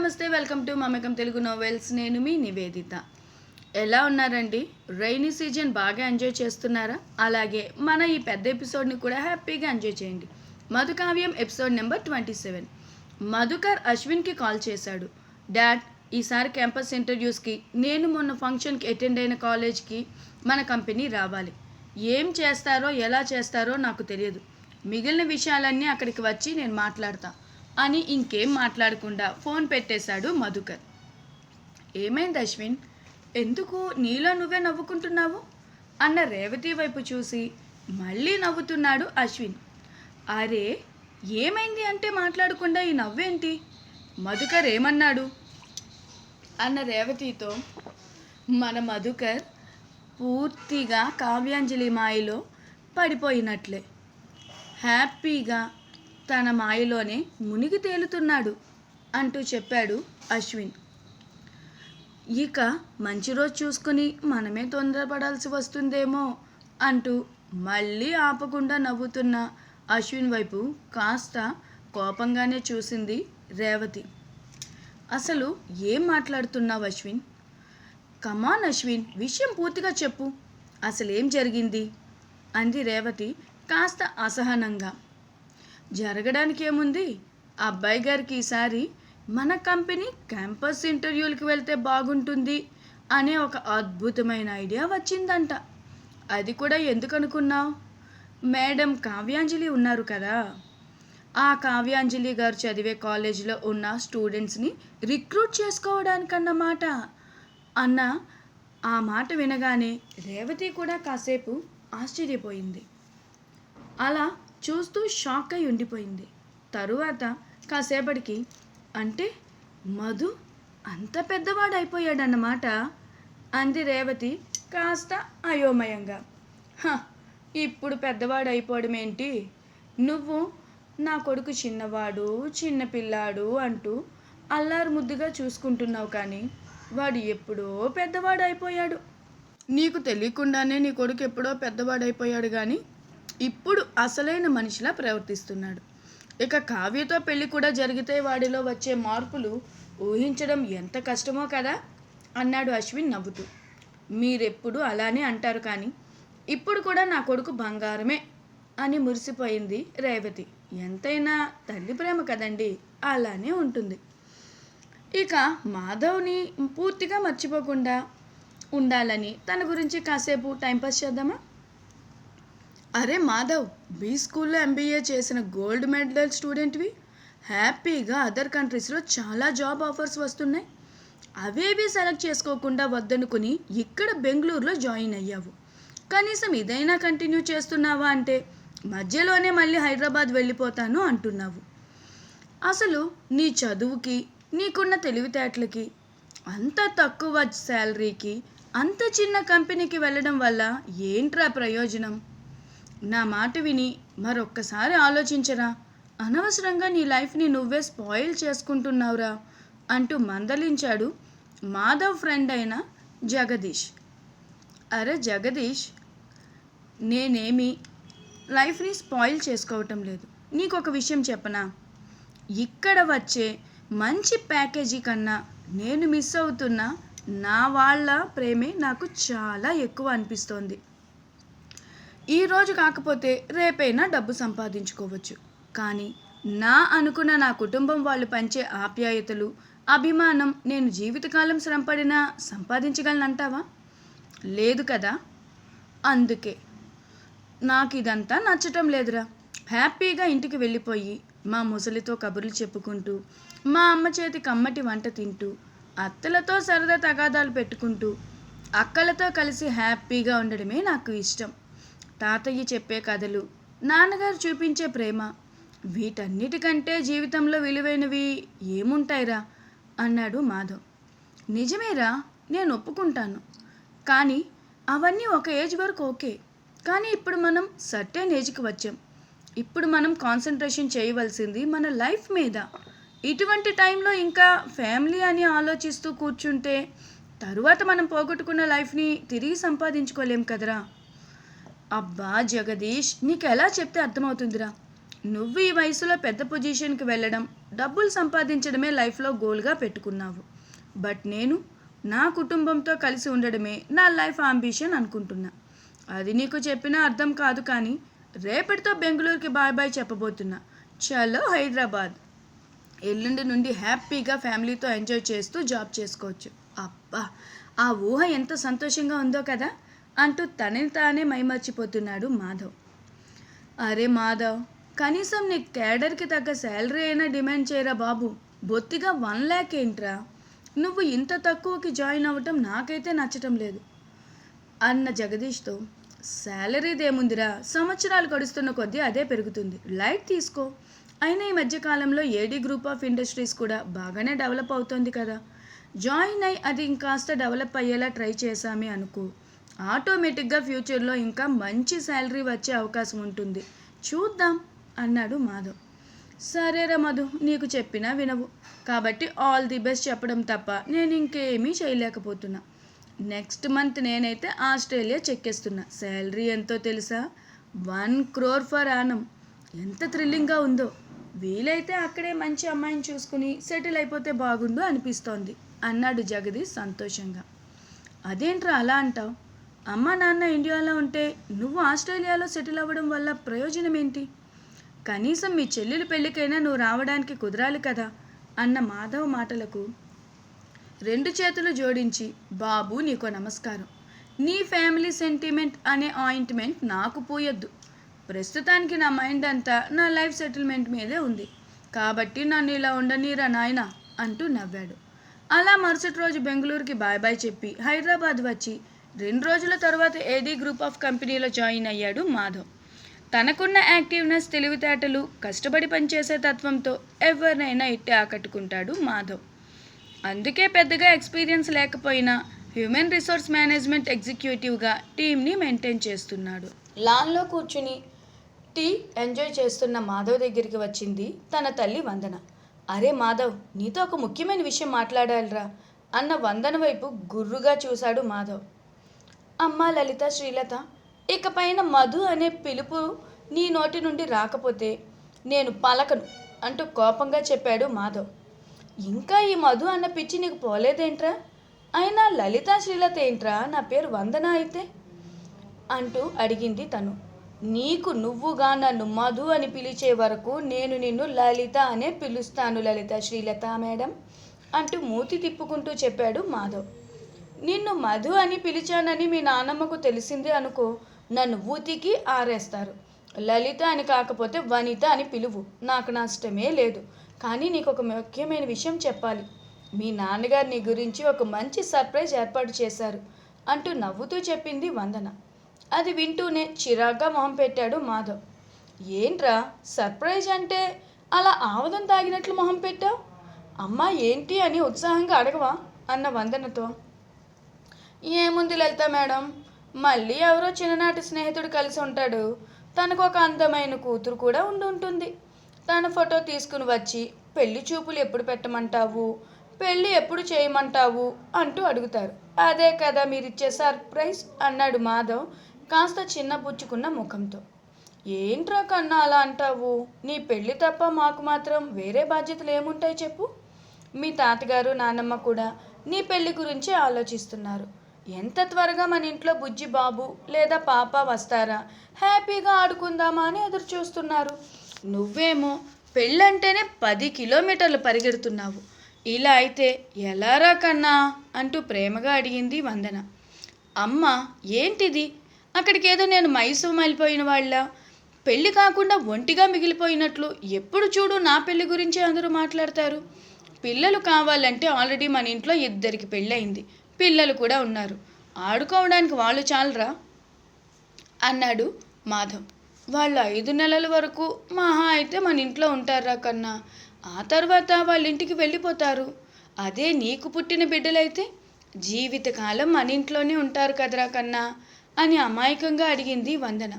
నమస్తే welcome to Mamakam Telugu novels. నేను మీ నివేదిత. ఎలా ఉన్నారండి? రైనీ సీజన్ బాగా ఎంజాయ్ చేస్తున్నారా? అలాగే మన ఈ పెద్ద ఎపిసోడ్ని కూడా హ్యాపీగా ఎంజాయ్ చేయండి. Madhukavyam episode number twenty seven. Madhukar అశ్విన్కి call చేశాడు. డాడ్ ఈసారి క్యాంపస్ ఇంటర్వ్యూస్కి నేను మొన్న ఫంక్షన్కి అటెండ్ అయిన కాలేజ్కి మన కంపెనీ రావాలి. ఏం చేస్తారో ఎలా చేస్తారో నాకు తెలియదు. మిగిలిన విషయాలన్నీ అక్కడికి వచ్చి నేను మాట్లాడతాను అని ఇంకేం మాట్లాడకుండా ఫోన్ పెట్టేశాడు మధుకర్. ఏమైంది అశ్విన్? ఎందుకు నీలో నువ్వే నవ్వుకుంటున్నావు? అన్న రేవతి వైపు చూసి మళ్ళీ నవ్వుతున్నాడు అశ్విన్. అరే ఏమైంది అంటే మాట్లాడకుండా ఈ నవ్వేంటి? మధుకర్ ఏమన్నాడు? అన్న రేవతితో మన మధుకర్ పూర్తిగా కావ్యాంజలి మాయలో పడిపోయినట్లే. హ్యాపీగా తన మాయలోనే మునిగి తేలుతున్నాడు అంటూ చెప్పాడు అశ్విన్. ఇక మంచి రోజు చూసుకుని మనమే తొందరపడాల్సి వస్తుందేమో అంటూ మళ్ళీ ఆపకుండా నవ్వుతున్న అశ్విన్ వైపు కాస్త కోపంగానే చూసింది రేవతి. అసలు ఏం మాట్లాడుతున్నావు అశ్విన్? కమాన్ అశ్విన్ విషయం పూర్తిగా చెప్పు. అసలేం జరిగింది? అంది రేవతి కాస్త అసహనంగా. జరగడానికి ఏముంది అబ్బాయి గారికి ఈసారి మన కంపెనీ క్యాంపస్ ఇంటర్వ్యూలకి వెళ్తే బాగుంటుంది అనే ఒక అద్భుతమైన ఐడియా వచ్చిందంట. అది కూడా ఎందుకు అనుకున్నావు మేడం కావ్యాంజలి ఉన్నారు కదా? ఆ కావ్యాంజలి గారు చదివే కాలేజీలో ఉన్న స్టూడెంట్స్ని రిక్రూట్ చేసుకోవడానికన్నమాట అన్న ఆ మాట వినగానే రేవతి కూడా కాసేపు ఆశ్చర్యపోయింది. అలా చూస్తూ షాక్ అయి ఉండిపోయింది. తరువాత కాసేపటికి అంటే మధు అంత పెద్దవాడు అయిపోయాడన్నమాట అంది రేవతి కాస్త అయోమయంగా. "హ, ఇప్పుడు పెద్దవాడు అయిపోవడం ఏంటి నువ్వు నా కొడుకు చిన్నవాడు చిన్నపిల్లాడు అంటూ అల్లారు ముద్దుగా చూసుకుంటున్నావు కానీ వాడు ఎప్పుడో పెద్దవాడు అయిపోయాడు నీకు తెలియకుండానే నీ కొడుకు ఎప్పుడో పెద్దవాడైపోయాడు కానీ ఇప్పుడు అసలైన మనిషిలా ప్రవర్తిస్తున్నాడు. ఇక కావ్యతో పెళ్ళి కూడా జరిగితే వాడిలో వచ్చే మార్పులు ఊహించడం ఎంత కష్టమో కదా? అన్నాడు అశ్విన్ నవ్వుతూ. మీరెప్పుడు అలానే అంటారు కానీ ఇప్పుడు కూడా నా కొడుకు బంగారమే అని మురిసిపోయింది రేవతి. ఎంతైనా తల్లి ప్రేమ కదండి అలానే ఉంటుంది. ఇక మాధవ్ని పూర్తిగా మర్చిపోకుండా ఉండాలని తన గురించి కాసేపు టైంపాస్ చేద్దామా? అరే మాధవ్ బీ స్కూల్లో ఎంబీఏ చేసిన గోల్డ్ మెడల్ స్టూడెంట్వి హ్యాపీగా అదర్ కంట్రీస్లో చాలా జాబ్ ఆఫర్స్ వస్తున్నాయి. అవేవి సెలెక్ట్ చేసుకోకుండా వద్దనుకుని ఇక్కడ బెంగళూరులో జాయిన్ అయ్యావు. కనీసం ఇదైనా కంటిన్యూ చేస్తున్నావా అంటే మధ్యలోనే మళ్ళీ హైదరాబాద్ వెళ్ళిపోతాను అంటున్నావు. అసలు నీ చదువుకి నీకున్న తెలివితేటలకి అంత తక్కువ శాలరీకి అంత చిన్న కంపెనీకి వెళ్ళడం వల్ల ఏంట్రా ప్రయోజనం? నా మాట విని మరొక్కసారి ఆలోచించరా? అనవసరంగా నీ లైఫ్ని నువ్వే స్పాయిల్ చేసుకుంటున్నావురా అంటూ మందలించాడు మాధవ్ ఫ్రెండ్ అయిన జగదీష్. అరే జగదీష్ నేనేమి లైఫ్ని స్పాయిల్ చేసుకోవటం లేదు. నీకు ఒక విషయం చెప్పనా? ఇక్కడ వచ్చే మంచి ప్యాకేజీ కన్నా నేను మిస్ అవుతున్న నా వాళ్ళ ప్రేమే నాకు చాలా ఎక్కువ అనిపిస్తోంది. ఈరోజు కాకపోతే రేపైనా డబ్బు సంపాదించుకోవచ్చు. కానీ నా అనుకున్న నా కుటుంబం వాళ్ళు పంచే ఆప్యాయతలు అభిమానం నేను జీవితకాలం శ్రమపడినా సంపాదించగలనంటావా? లేదు కదా? అందుకే నాకు ఇదంతా నచ్చటం లేదురా. హ్యాపీగా ఇంటికి వెళ్ళిపోయి మా ముసలితో కబుర్లు చెప్పుకుంటూ మా అమ్మ చేతి కమ్మటి వంట తింటూ అత్తలతో సరదా తగాదాలు పెట్టుకుంటూ అక్కలతో కలిసి హ్యాపీగా ఉండడమే నాకు ఇష్టం. తాతయ్య చెప్పే కథలు నాన్నగారు చూపించే ప్రేమ వీటన్నిటికంటే జీవితంలో విలువైనవి ఏముంటాయిరా? అన్నాడు మాధవ్. నిజమేరా నేను ఒప్పుకుంటాను. కానీ అవన్నీ ఒక ఏజ్ వరకు ఓకే. కానీ ఇప్పుడు మనం సర్టెన్ ఏజ్కి వచ్చాం. ఇప్పుడు మనం కాన్సన్ట్రేషన్ చేయవలసింది మన లైఫ్ మీద. ఇటువంటి టైంలో ఇంకా ఫ్యామిలీ అని ఆలోచిస్తూ కూర్చుంటే తరువాత మనం పోగొట్టుకున్న లైఫ్ని తిరిగి సంపాదించుకోలేం కదరా? అబ్బా జగదీష్ నీకు ఎలా చెప్తే అర్థమవుతుందిరా. నువ్వు ఈ వయసులో పెద్ద పొజిషన్కి వెళ్ళడం డబ్బులు సంపాదించడమే లైఫ్లో గోల్గా పెట్టుకున్నావు. బట్ నేను నా కుటుంబంతో కలిసి ఉండడమే నా లైఫ్ అంబిషన్ అనుకుంటున్నా. అది నీకు చెప్పినా అర్థం కాదు కానీ రేపటితో బెంగళూరుకి బాయ్ బాయ్ చెప్పబోతున్నా. చలో హైదరాబాద్. ఎల్లుండి నుండి హ్యాపీగా ఫ్యామిలీతో ఎంజాయ్ చేస్తూ జాబ్ చేసుకోవచ్చు. అబ్బా ఆ ఊహ ఎంత సంతోషంగా ఉందో కదా. అంటూ తనని తానే మైమర్చిపోతున్నాడు మాధవ్. అరే మాధవ్ కనీసం నీ క్యాడర్కి తగ్గ శాలరీ అయినా డిమాండ్ చేయరా బాబు. బొత్తిగా వన్ ల్యాక్ ఏంట్రా? నువ్వు ఇంత తక్కువకి జాయిన్ అవ్వటం నాకైతే నచ్చటం లేదు. అన్న జగదీష్తో శాలరీదేముందిరా? సంవత్సరాలు గడుస్తున్న కొద్దీ అదే పెరుగుతుంది. లైట్ తీసుకో. అయినా ఈ మధ్యకాలంలో ఏడీ గ్రూప్ ఆఫ్ ఇండస్ట్రీస్ కూడా బాగానే డెవలప్ అవుతోంది కదా. జాయిన్ అయి అది ఇంకాస్త డెవలప్ అయ్యేలా ట్రై చేశామే అనుకో. ఆటోమేటిక్గా ఫ్యూచర్లో ఇంకా మంచి శాలరీ వచ్చే అవకాశం ఉంటుంది. చూద్దాం అన్నాడు మాధవ్. సరేరా మధు నీకు చెప్పినా వినవు. కాబట్టి ఆల్ ది బెస్ట్ చెప్పడం తప్ప నేను ఇంకేమీ చేయలేకపోతున్నా. నెక్స్ట్ మంత్ నేనైతే ఆస్ట్రేలియా చెక్కేస్తున్నా శాలరీ ఎంతో తెలుసా? One crore for annum. ఎంత థ్రిల్లింగ్గా ఉందో. వీలైతే అక్కడే మంచి అమ్మాయిని చూసుకుని సెటిల్ అయిపోతే బాగుండు అనిపిస్తోంది అన్నాడు జగదీష్ సంతోషంగా. అదేంట్రా అలా అంటావు? అమ్మ నాన్న ఇండియాలో ఉంటే నువ్వు ఆస్ట్రేలియాలో సెటిల్ అవ్వడం వల్ల ప్రయోజనం ఏంటి? కనీసం మీ చెల్లెలు పెళ్ళికైనా నువ్వు రావడానికి కుదరాలి కదా? అన్న మాధవ్ మాటలకు రెండు చేతులు జోడించి బాబు నీకో నమస్కారం. నీ ఫ్యామిలీ సెంటిమెంట్ అనే ఆయింట్మెంట్ నాకు పోయొద్దు. ప్రస్తుతానికి నా మైండ్ అంతా నా లైఫ్ సెటిల్మెంట్ మీదే ఉంది. కాబట్టి నన్ను ఇలా ఉండనీరా నాయనా అంటూ నవ్వాడు. అలా మరుసటి రోజు బెంగళూరుకి బాయ్ బాయ్ చెప్పి హైదరాబాద్ వచ్చి రెండు రోజుల తర్వాత ఏది గ్రూప్ ఆఫ్ కంపెనీలో జాయిన్ అయ్యాడు మాధవ్. తనకున్న యాక్టివ్నెస్ తెలివితేటలు కష్టపడి పనిచేసే తత్వంతో ఎవరినైనా ఇట్టే ఆకట్టుకుంటాడు మాధవ్. అందుకే పెద్దగా ఎక్స్పీరియన్స్ లేకపోయినా హ్యూమన్ రిసోర్స్ మేనేజ్మెంట్ ఎగ్జిక్యూటివ్గా టీంని మెయింటైన్ చేస్తున్నాడు. లాన్లో కూర్చుని టీ ఎంజాయ్ చేస్తున్న మాధవ్ దగ్గరికి వచ్చింది తన తల్లి వందన. అరే మాధవ్ నీతో ఒక ముఖ్యమైన విషయం మాట్లాడాలిరా అన్న వందన వైపు గుర్రుగా చూశాడు మాధవ్. అమ్మ లలిత శ్రీలత ఇకపైన మధు అనే పిలుపు నీ నోటి నుండి రాకపోతే నేను పలకను అంటూ కోపంగా చెప్పాడు మాధవ్. ఇంకా ఈ మధు అన్న పిచ్చి నీకు పోలేదేంట్రా? అయినా లలిత శ్రీలత ఏంట్రా? నా పేరు వందన అయితే? అంటూ అడిగింది తను. నీకు నువ్వుగా నన్ను మధు అని పిలిచే వరకు నేను నిన్ను లలిత అనే పిలుస్తాను లలిత శ్రీలత మేడం అంటూ మూతి తిప్పుకుంటూ చెప్పాడు మాధవ్. నిన్ను మధు అని పిలిచానని మీ నాన్నమ్మకు తెలిసింది అనుకో నన్ను ఊతికి ఆరేస్తారు. లలిత అని కాకపోతే వనిత అని పిలువు. నాకు నష్టమే లేదు. కానీ నీకు ఒక ముఖ్యమైన విషయం చెప్పాలి. మీ నాన్నగారు నీ గురించి ఒక మంచి సర్ప్రైజ్ ఏర్పాటు చేశారు అంటూ నవ్వుతూ చెప్పింది వందన. అది వింటూనే చిరాగ్గా మొహం పెట్టాడు మాధవ్. ఏంట్రా సర్ప్రైజ్ అంటే అలా ఆవదం తాగినట్లు మొహం పెట్టావు? అమ్మా ఏంటి అని ఉత్సాహంగా అడగవా? అన్న వందనతో. ఏముంది లలిత మేడం? మళ్ళీ ఎవరో చిన్ననాటి స్నేహితుడు కలిసి ఉంటాడు. తనకు ఒక అందమైన కూతురు కూడా ఉండి ఉంటుంది. తన ఫోటో తీసుకుని వచ్చి పెళ్ళి చూపులు ఎప్పుడు పెట్టమంటావు? పెళ్ళి ఎప్పుడు చేయమంటావు? అంటూ అడుగుతారు. అదే కదా మీరిచ్చే సర్ప్రైజ్ అన్నాడు మాధవ్ కాస్త చిన్న పుచ్చుకున్న ముఖంతో. ఏంట్రా కన్నా అలా అంటావు? నీ పెళ్ళి తప్ప మాకు మాత్రం వేరే బాధ్యతలు ఏముంటాయి చెప్పు? మీ తాతగారు నాన్నమ్మ కూడా నీ పెళ్ళి గురించి ఆలోచిస్తున్నారు. ఎంత త్వరగా మన ఇంట్లో బుజ్జి బాబు లేదా పాప వస్తారా? హ్యాపీగా ఆడుకుందామా అని ఎదురు చూస్తున్నారు నువ్వేమో పెళ్ళంటేనే పది కిలోమీటర్లు పరిగెడుతున్నావు. ఇలా అయితే ఎలారా కన్నా? అంటూ ప్రేమగా అడిగింది వందన. అమ్మ ఏంటిది? అక్కడికేదో నేను మైసూర్ వెళ్ళిపోయిన వాళ్ళ. పెళ్ళి కాకుండా ఒంటిగా మిగిలిపోయినట్లు ఎప్పుడు చూడు నా పెళ్ళి గురించి అందరూ మాట్లాడతారు. పిల్లలు కావాలంటే ఆల్రెడీ మన ఇంట్లో ఇద్దరికి పెళ్ళయింది. పిల్లలు కూడా ఉన్నారు. ఆడుకోవడానికి వాళ్ళు చాలరా? అన్నాడు మాధవ్. వాళ్ళు ఐదు నెలల వరకు మహా అయితే మన ఇంట్లో ఉంటారా కన్నా. ఆ తర్వాత వాళ్ళ ఇంటికి వెళ్ళిపోతారు. అదే నీకు పుట్టిన బిడ్డలైతే జీవితకాలం మన ఇంట్లోనే ఉంటారు కదరా కన్నా అని అమాయకంగా అడిగింది వందన.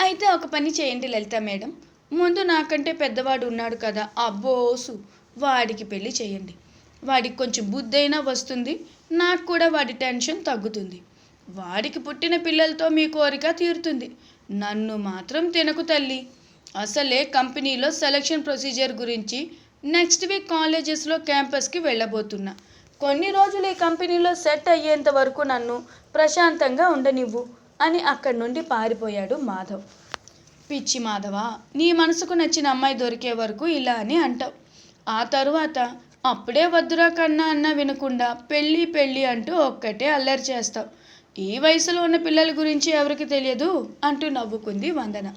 అయితే ఒక పని చేయండి లలిత మేడం. ముందు నాకంటే పెద్దవాడు ఉన్నాడు కదా. అబ్బోసు వాడికి పెళ్ళి చేయండి. వాడికి కొంచెం బుద్ధైనా వస్తుంది నాకు కూడా వాడి టెన్షన్ తగ్గుతుంది. వాడికి పుట్టిన పిల్లలతో మీ కోరిక తీరుతుంది. నన్ను మాత్రం తినకు తల్లి. అసలే కంపెనీలో సెలక్షన్ ప్రొసీజర్ గురించి నెక్స్ట్ వీక్ కాలేజెస్లో క్యాంపస్కి వెళ్ళబోతున్నా. కొన్ని రోజులు ఈ కంపెనీలో సెట్ అయ్యేంత వరకు నన్ను ప్రశాంతంగా ఉండనివ్వు అని అక్కడి నుండి పారిపోయాడు మాధవ్. పిచ్చి మాధవ నీ మనసుకు నచ్చిన అమ్మాయి దొరికే వరకు ఇలా అని అంటావు. ఆ తరువాత అప్పుడే వద్దురా కన్నా అన్న వినకుండా పెళ్ళి పెళ్ళి అంటూ ఒక్కటే అల్లరి చేస్తావు. ఈ వయసులో ఉన్న పిల్లల గురించి ఎవరికి తెలియదు అంటూ నవ్వుకుంది వందన.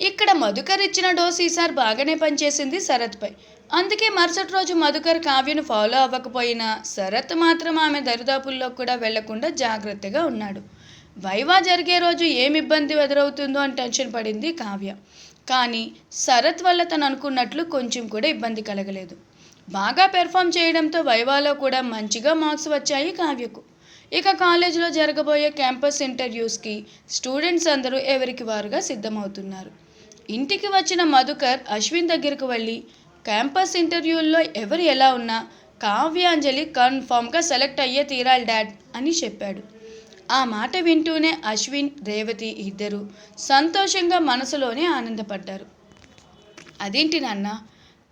ఇక్కడ మధుకర్ ఇచ్చిన డోస్ ఈసారి బాగానే పనిచేసింది శరత్పై. అందుకే మరుసటి రోజు మధుకర్ కావ్యను ఫాలో అవ్వకపోయినా శరత్ మాత్రం ఆమె దరిదాపుల్లో కూడా వెళ్ళకుండా జాగ్రత్తగా ఉన్నాడు. వైవా జరిగే రోజు ఏమి ఇబ్బంది ఎదురవుతుందో అని టెన్షన్ పడింది కావ్య. కానీ శరత్ వల్ల తను అనుకున్నట్లు కొంచెం కూడా ఇబ్బంది కలగలేదు. బాగా పెర్ఫామ్ చేయడంతో వైవాలో కూడా మంచిగా మార్క్స్ వచ్చాయి కావ్యకు. ఇక కాలేజీలో జరగబోయే క్యాంపస్ ఇంటర్వ్యూస్కి స్టూడెంట్స్ అందరూ ఎవరికి వారుగా సిద్ధమవుతున్నారు. ఇంటికి వచ్చిన మధుకర్ అశ్విన్ దగ్గరకు వెళ్ళి క్యాంపస్ ఇంటర్వ్యూల్లో ఎవరు ఎలా ఉన్నా కావ్యాంజలి కన్ఫామ్గా సెలెక్ట్ అయ్యే తీరాలి డాడ్ అని చెప్పాడు. ఆ మాట వింటూనే అశ్విన్ రేవతి ఇద్దరు సంతోషంగా మనసులోనే ఆనందపడ్డారు. అదేంటి నాన్న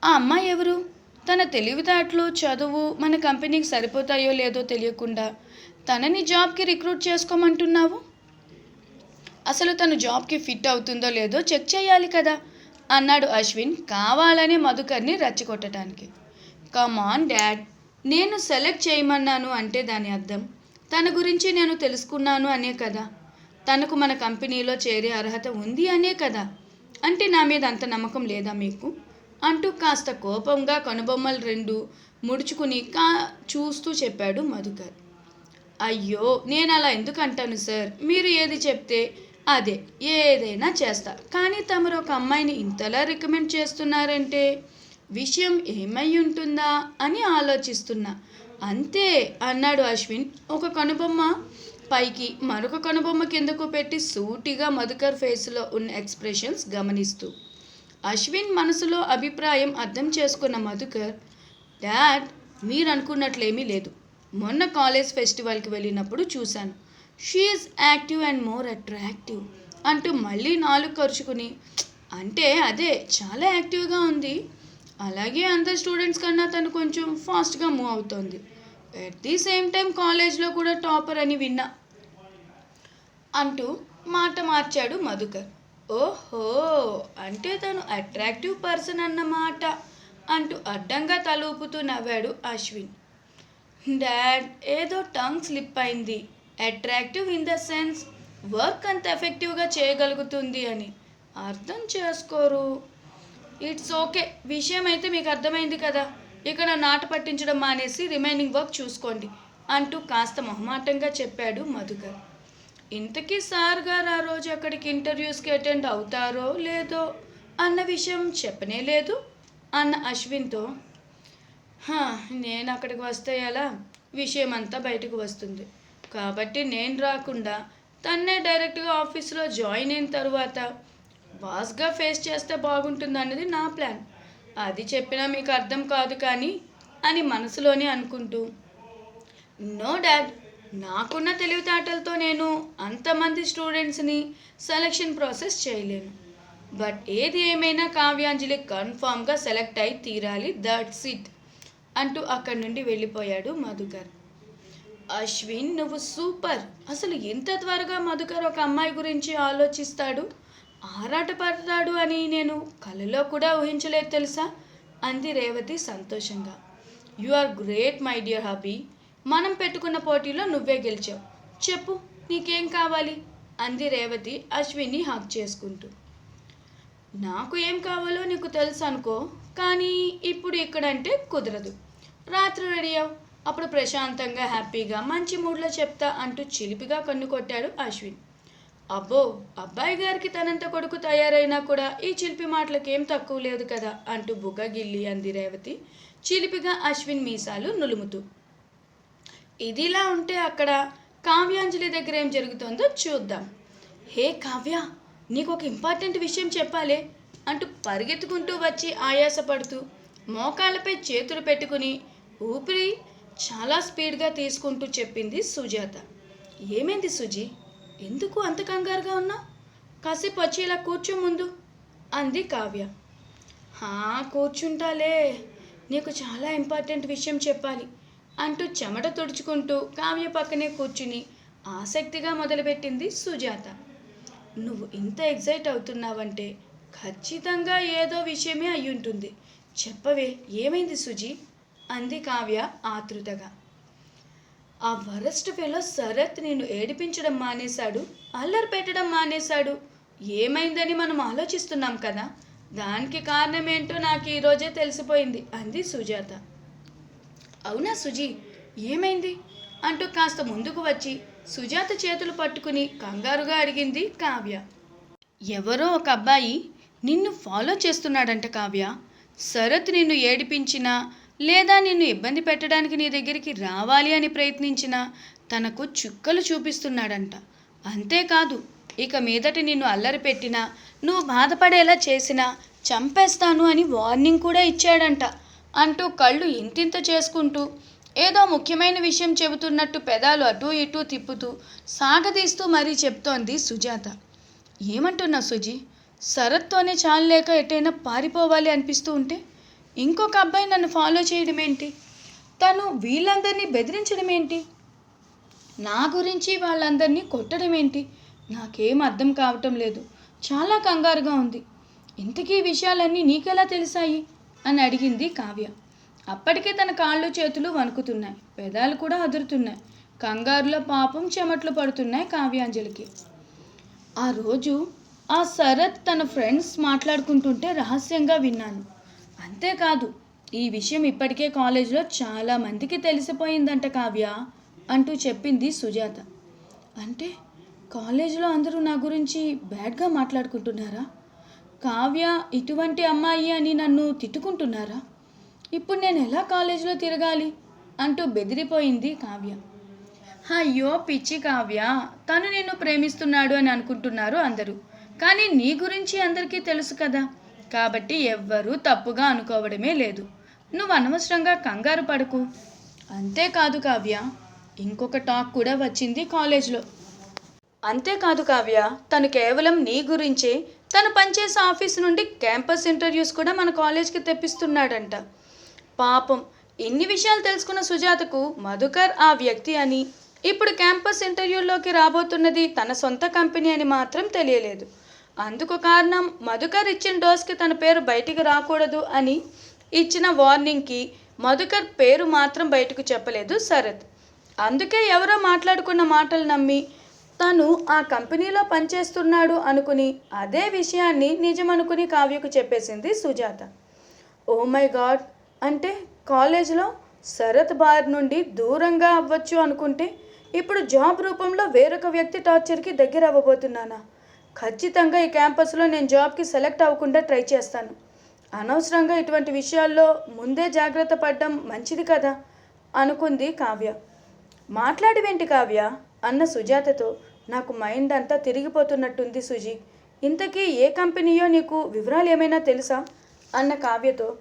ఆ అమ్మాయి ఎవరు? తన తెలివితేటలు చదువు మన కంపెనీకి సరిపోతాయో లేదో తెలియకుండా తనని జాబ్కి రిక్రూట్ చేసుకోమంటున్నావు? అసలు తను జాబ్కి ఫిట్ అవుతుందో లేదో చెక్ చేయాలి కదా అన్నాడు అశ్విన్ కావాలనే మధుకర్ని రెచ్చగొట్టడానికి కమాన్ డాడ్ నేను సెలెక్ట్ చేయమన్నాను అంటే దాని అర్థం. తన గురించి నేను తెలుసుకున్నాను అనే కదా. తనకు మన కంపెనీలో చేరే అర్హత ఉంది అనే కదా. అంటే నా మీద అంత నమ్మకం లేదా మీకు? అంటూ కాస్త కోపంగా కనుబొమ్మలు రెండు ముడుచుకుని కా చూస్తూ చెప్పాడు మధుకర్. అయ్యో నేను అలా ఎందుకు అంటాను సార్? మీరు ఏది చెప్తే అదే ఏదైనా చేస్తా. కానీ తమరు ఒక అమ్మాయిని ఇంతలా రికమెండ్ చేస్తున్నారంటే విషయం ఏమై ఉంటుందా అని ఆలోచిస్తున్నా. అంతే అన్నాడు అశ్విన్. ఒక కనుబొమ్మ పైకి మరొక కనుబొమ్మ కిందకు పెట్టి సూటిగా మధుకర్ ఫేస్లో ఉన్న ఎక్స్ప్రెషన్స్ గమనిస్తూ. అశ్విన్ మనసులో అభిప్రాయం అర్థం చేసుకున్న మధుకర్ డాడ్ మీరు అనుకున్నట్లేమీ లేదు. మొన్న కాలేజ్ ఫెస్టివల్కి వెళ్ళినప్పుడు చూశాను. She is active and more attractive అంటూ మళ్ళీ నాలుగు ఖర్చుకుని అంటే అదే చాలా యాక్టివ్గా ఉంది. అలాగే అందరు స్టూడెంట్స్ కన్నా తను కొంచెం ఫాస్ట్గా మూవ్ అవుతోంది. ఎట్ ది సేమ్ టైం కాలేజ్లో కూడా టాపర్ అని విన్నా అంటూ మాట మార్చాడు మధుకర్. ఓహో అంటే తను అట్రాక్టివ్ పర్సన్ అన్నమాట అంటూ అడ్డంగా తలూపుతూ నవ్వాడు అశ్విన్. డాడ్ ఏదో టంగ్ స్లిప్ అయింది. Attractive in the sense work అంత ఎఫెక్టివ్గా చేయగలుగుతుంది అని. అర్థం చేసుకోరు. ఇట్స్ ఓకే విషయం అయితే మీకు అర్థమైంది కదా. ఇక నా నాట పట్టించడం మానేసి రిమైనింగ్ వర్క్ చూసుకోండి అంటూ కాస్త మొహమాటంగా చెప్పాడు మధుకర్. ఇంతకీ సార్ గారు ఆ రోజు అక్కడికి ఇంటర్వ్యూస్కి అటెండ్ అవుతారో లేదో అన్న విషయం చెప్పనే లేదు. అన్న అశ్విన్తో "హా, నేను అక్కడికి వస్తే ఎలా? విషయం అంతా బయటకు వస్తుంది. కాబట్టి నేను రాకుండా తన్నే డైరెక్ట్గా ఆఫీస్లో జాయిన్ అయిన తర్వాత బాస్గా ఫేస్ చేస్తే బాగుంటుంది అన్నది నా ప్లాన్. అది చెప్పినా మీకు అర్థం కాదు కానీ అని మనసులోనే అనుకుంటూ నో డాడ్ నాకున్న తెలివితేటలతో నేను అంతమంది స్టూడెంట్స్ని సెలక్షన్ ప్రాసెస్ చేయలేను. బట్ ఏది ఏమైనా కావ్యాంజలి కన్ఫామ్గా సెలెక్ట్ అయి తీరాలి దట్స్ ఇట్ అంటూ అక్కడి నుండి వెళ్ళిపోయాడు మధుకర్. అశ్విన్ నువ్వు సూపర్! అసలు ఎంత త్వరగా మధుకర్ ఒక అమ్మాయి గురించి ఆలోచిస్తాడు? ఆరాటపడతాడు అని నేను కలలో కూడా ఊహించలేదు తెలుసా? అంది రేవతి సంతోషంగా. You are great my dear hubby. మనం పెట్టుకున్న పోటీలో నువ్వే గెలిచావు. చెప్పు నీకేం కావాలి? అంది రేవతి అశ్విన్ని హక్ చేసుకుంటూ. నాకు ఏం కావాలో నీకు తెలుసు అనుకో కానీ ఇప్పుడు ఇక్కడంటే కుదరదు. రాత్రి రెడీ అవ్ అప్పుడు ప్రశాంతంగా హ్యాపీగా మంచి మూడ్లో చెప్తా అంటూ చిలిపిగా కన్ను కొట్టాడు అశ్విన్. అబ్బో అబ్బాయి గారికి తనంత కొడుకు తయారైనా కూడా ఈ చిలిపి మాటలకేం తక్కువ లేదు కదా అంటూ బుగ్గ గిల్లి అంది రేవతి. చిలిపిగా అశ్విన్ మీసాలు నులుముతూ. ఇదిలా ఉంటే అక్కడ కావ్యాంజలి దగ్గర ఏం జరుగుతుందో చూద్దాం. హే కావ్య నీకు ఒక ఇంపార్టెంట్ విషయం చెప్పాలే. అంటూ పరిగెత్తుకుంటూ వచ్చి ఆయాసపడుతూ మోకాళ్ళపై చేతులు పెట్టుకుని ఊపిరి చాలా స్పీడ్గా తీసుకుంటూ చెప్పింది సుజాత. ఏమైంది సుజీ? ఎందుకు అంత కంగారుగా ఉన్నా? కాసేపు వచ్చి ఇలా కూర్చో ముందు అంది కావ్య. హా కూర్చుంటాలే. నీకు చాలా ఇంపార్టెంట్ విషయం చెప్పాలి. అంటూ చెమట తుడుచుకుంటూ కావ్య పక్కనే కూర్చుని ఆసక్తిగా మొదలుపెట్టింది సుజాత. నువ్వు ఇంత ఎగ్జైట్ అవుతున్నావంటే ఖచ్చితంగా ఏదో విషయమే అయి ఉంటుంది చెప్పవే ఏమైంది సుజీ? అంది కావ్య ఆతృతగా. ఆ వరస్ట్ ఫెలో శరత్ నిన్ను ఏడిపించడం మానేశాడు అల్లరి పెట్టడం మానేశాడు. ఏమైందని మనం ఆలోచిస్తున్నాం కదా. దానికి కారణమేంటో నాకు ఈరోజే తెలిసిపోయింది అంది సుజాత. అవునా సుజీ? ఏమైంది? అంటూ కాస్త ముందుకు వచ్చి సుజాత చేతులు పట్టుకుని కంగారుగా అడిగింది కావ్య. ఎవరో ఒక అబ్బాయి నిన్ను ఫాలో చేస్తున్నాడంట కావ్య. శరత్ నిన్ను ఏడిపించినా లేదా నిన్ను ఇబ్బంది పెట్టడానికి నీ దగ్గరికి రావాలి అని ప్రయత్నించినా తనకు చుక్కలు చూపిస్తున్నాడంట. అంతేకాదు ఇక మీదట నిన్ను అల్లరి పెట్టినా నువ్వు బాధపడేలా చేసినా చంపేస్తాను అని వార్నింగ్ కూడా ఇచ్చాడంట. అంటూ కళ్ళు ఇంతింత చేసుకుంటూ ఏదో ముఖ్యమైన విషయం చెబుతున్నట్టు పెదాలు అటూ ఇటూ తిప్పుతూ సాగదీస్తూ మరీ చెప్తోంది సుజాత. ఏమంటున్నా సుజీ? శరత్తోనే చాలలేక ఎటైనా పారిపోవాలి అనిపిస్తూ ఉంటే ఇంకొక అబ్బాయి నన్ను ఫాలో చేయడం ఏంటి తను వీళ్ళందరినీ బెదిరించడం ఏంటి నా గురించి వాళ్ళందరినీ కొట్టడం ఏంటి నాకేం అర్థం కావటం లేదు. చాలా కంగారుగా ఉంది. ఇంతకీ ఈ విషయాలన్నీ నీకెలా తెలిసాయి? అని అడిగింది కావ్య. అప్పటికే తన కాళ్ళు చేతులు వణుకుతున్నాయి. పెదాలు కూడా అదురుతున్నాయి. కంగారులో పాపం చెమట్లు పడుతున్నాయి కావ్యాంజలికి. ఆ రోజు ఆ శరత్ తన ఫ్రెండ్స్ మాట్లాడుకుంటుంటే రహస్యంగా విన్నాను. అంతేకాదు ఈ విషయం ఇప్పటికే కాలేజీలో చాలా మందికి తెలిసిపోయిందంట కావ్య అంటూ చెప్పింది సుజాత. అంటే కాలేజీలో అందరూ నా గురించి బ్యాడ్గా మాట్లాడుకుంటున్నారా? కావ్య ఇటువంటి అమ్మాయి అని నన్ను తిట్టుకుంటున్నారా? ఇప్పుడు నేను ఎలా కాలేజీలో తిరగాలి? అంటూ బెదిరిపోయింది కావ్య. అయ్యో పిచ్చి కావ్య తను నిన్ను ప్రేమిస్తున్నాడు అని అనుకుంటున్నారు అందరూ. కానీ నీ గురించి అందరికీ తెలుసు కదా. కాబట్టి ఎవ్వరూ తప్పుగా అనుకోవడమే లేదు. నువ్వు అనవసరంగా కంగారు పడకు. అంతేకాదు కావ్య ఇంకొక టాక్ కూడా వచ్చింది కాలేజ్లో. అంతేకాదు కావ్య తను కేవలం నీ గురించే తను పనిచేసే ఆఫీస్ నుండి క్యాంపస్ ఇంటర్వ్యూస్ కూడా మన కాలేజ్కి తెప్పిస్తున్నాడంట. పాపం ఇన్ని విషయాలు తెలుసుకున్న సుజాతకు మధుకర్ ఆ వ్యక్తి అని. ఇప్పుడు క్యాంపస్ ఇంటర్వ్యూలోకి రాబోతున్నది తన సొంత కంపెనీ అని మాత్రం తెలియలేదు. అందుకు కారణం మధుకర్ ఇచ్చిన డోస్కి తన పేరు బయటికి రాకూడదు అని ఇచ్చిన వార్నింగ్కి మధుకర్ పేరు మాత్రం బయటకు చెప్పలేదు శరత్. అందుకే ఎవరో మాట్లాడుకున్న మాటలు నమ్మి తను ఆ కంపెనీలో పనిచేస్తున్నాడు అనుకుని అదే విషయాన్ని నిజమనుకుని కావ్యకు చెప్పేసింది సుజాత. Oh my God! అంటే కాలేజీలో శరత్ బార్ నుండి దూరంగా అవ్వచ్చు అనుకుంటే ఇప్పుడు జాబ్ రూపంలో వేరొక వ్యక్తి టార్చర్కి దగ్గర అవ్వబోతున్నానా? ఖచ్చితంగా ఈ క్యాంపస్లో నేను జాబ్కి సెలెక్ట్ అవ్వకుండా ట్రై చేస్తాను. అనవసరంగా ఇటువంటి విషయాల్లో ముందే జాగ్రత్త పడడం మంచిది కదా? అనుకుంది కావ్య. మాట్లాడివేంటి కావ్య? అన్న సుజాతతో నాకు మైండ్ అంతా తిరిగిపోతున్నట్టుంది సుజీ. ఇంతకీ ఏ కంపెనీయో నీకు వివరాలు ఏమైనా తెలుసా? అన్న కావ్యతో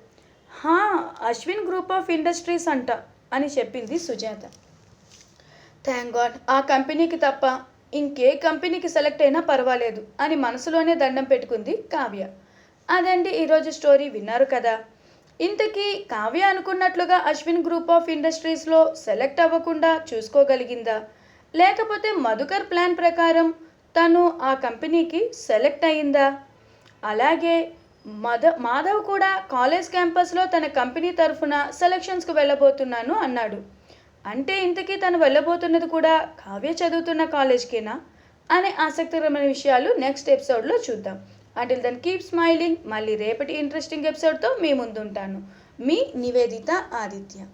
హా అశ్విన్ గ్రూప్ ఆఫ్ ఇండస్ట్రీస్ అంట అని చెప్పింది సుజాత. థ్యాంక్ గాడ్ ఆ కంపెనీకి తప్ప ఇంకే కంపెనీకి సెలెక్ట్ అయినా పర్వాలేదు అని మనసులోనే దండం పెట్టుకుంది కావ్య. అదండి ఈరోజు స్టోరీ విన్నారు కదా. ఇంతకీ కావ్య అనుకున్నట్లుగా అశ్విన్ గ్రూప్ ఆఫ్ ఇండస్ట్రీస్లో సెలెక్ట్ అవ్వకుండా చూసుకోగలిగిందా? లేకపోతే మధుకర్ ప్లాన్ ప్రకారం తను ఆ కంపెనీకి సెలెక్ట్ అయిందా అలాగే మధ మాధవ్ కూడా కాలేజ్ క్యాంపస్లో తన కంపెనీ తరఫున సెలక్షన్స్కి వెళ్ళబోతున్నాను అన్నాడు. అంటే ఇంతకీ తను వెళ్ళబోతున్నది కూడా కావ్య చదువుతున్న కాలేజ్కేనా? అనే ఆసక్తికరమైన విషయాలు నెక్స్ట్ ఎపిసోడ్లో చూద్దాం. అంటిల్ దెన్ కీప్ స్మైలింగ్ మళ్ళీ రేపటి ఇంట్రెస్టింగ్ ఎపిసోడ్తో మీ ముందుంటాను. మీ నివేదిత ఆదిత్య.